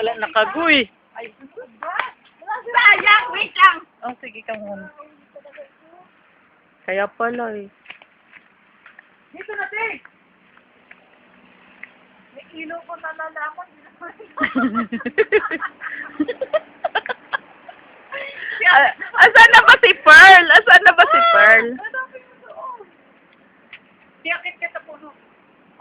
Wala nakaguy. Ay, sayang, wait lang. Oh, sige ka muna. Kaya pala eh. Dito na, te. May ilo ko na nalaman. Ah, Asan na ba si Pearl? Asan na ba si Pearl? Tiyakit ka sa puno.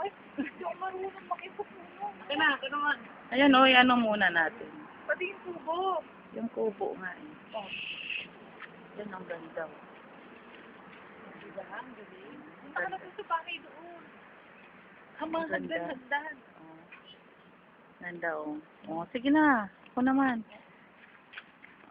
Ay, hindi ako marunong makipupuno. Ito na, ito naman. Ayan o, ano muna natin. Pati yung tubo. Yung kubo nga eh. Oh. Yan ang ganda. oh. Diba? Ang galing. Punta ka na dun sa bahay doon. Ang mga Ang ganda. hagdan-hagdan. Oh. Ganda oh. Oh, sige na. Ako naman.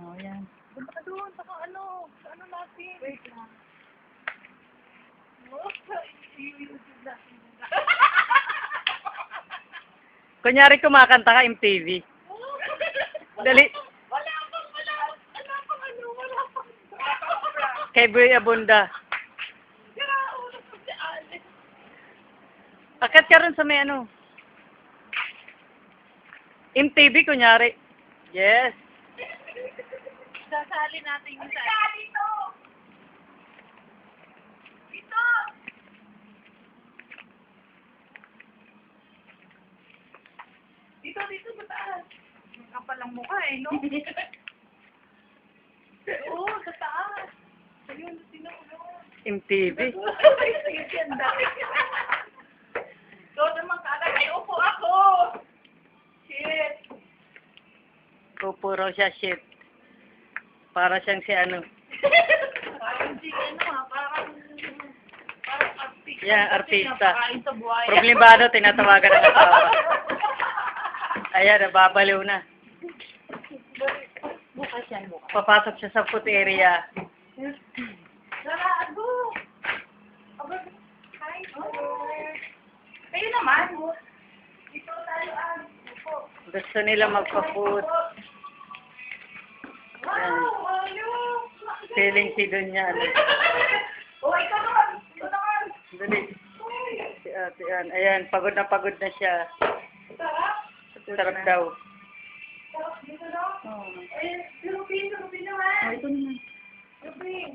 Oh, yan. Punta ka doon, saka ano, sa ano natin. Wait lang. Oh, i-YouTube natin. Kunyari kumakanta ka MTV. Dali. Wala pang, wala, wala pang ano, wala pang. Kay Boy Abunda. Akat ka rin sa may ano. MTV kunyari. Yes. Sasali natin yung sa... dito! Dito! Dito, dito, sa taas. Ang mukha eh, no? Oo, sa taas. Ayun, sino mo? MTV. Sige, ang dami. Ikaw naman kagad. Ay, upo ako! Shit! Kupo raw siya shit. Para siyang si ano. Parang si ano ah, parang... Parang artista. Yeah, artista. Problemado, tinatawagan ng asawa. Ayan, nababaliw na. Bukas yan, bukas. Papasok siya sa food area. Sarado! Aba, Hi, Kayo naman. Dito tayo ah. Upo. Gusto nila magpa-food. Wow. Feeling si Dunya. Ano. Oh, ikaw naman. Ikaw naman. Dali. Si ate Ann. Ayan, pagod na pagod na siya. Sarap daw. Dito? Oh. Eh, si Rupin naman. ito naman. Rupin.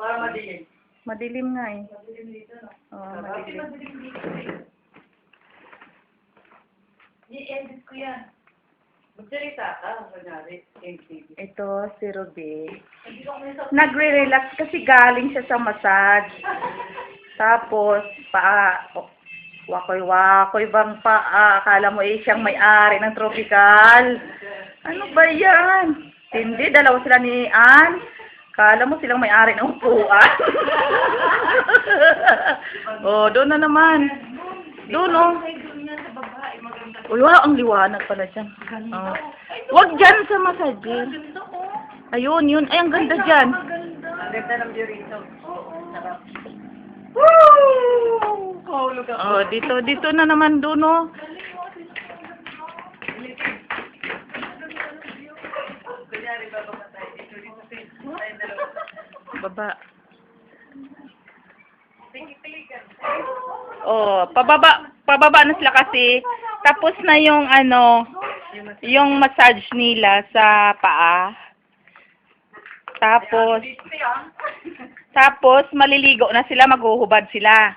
Para madilim. Madilim nga eh. Madilim dito no? Oo, Bakit madilim. madilim dito eh? I-edit ko yan. Magsalita ka, MTV. Ito, si Ruby. Nagre-relax kasi galing siya sa massage. Tapos, oh, wakoy-wakoy bang paa. Akala mo eh, siyang may-ari ng tropical. Ano ba yan? Hindi, dalawa sila ni Ann. Kala mo silang may-ari ng upuan. oh, doon na naman. Doon, oh. Uy, wow, ang liwanag pala dyan. Oh. Wag dyan sa ko. Ayun, yun. Ay, ang ganda dyan. Maganda. Ang ganda ng view rito. Oo. Sarap. Woo! Kahulog ako. Oh, dito, dito na naman doon, oh. Baba. Oh, pababa, pababa na sila kasi tapos na yung ano, yung massage nila sa paa. Tapos, yan. tapos maliligo na sila, maghuhubad sila.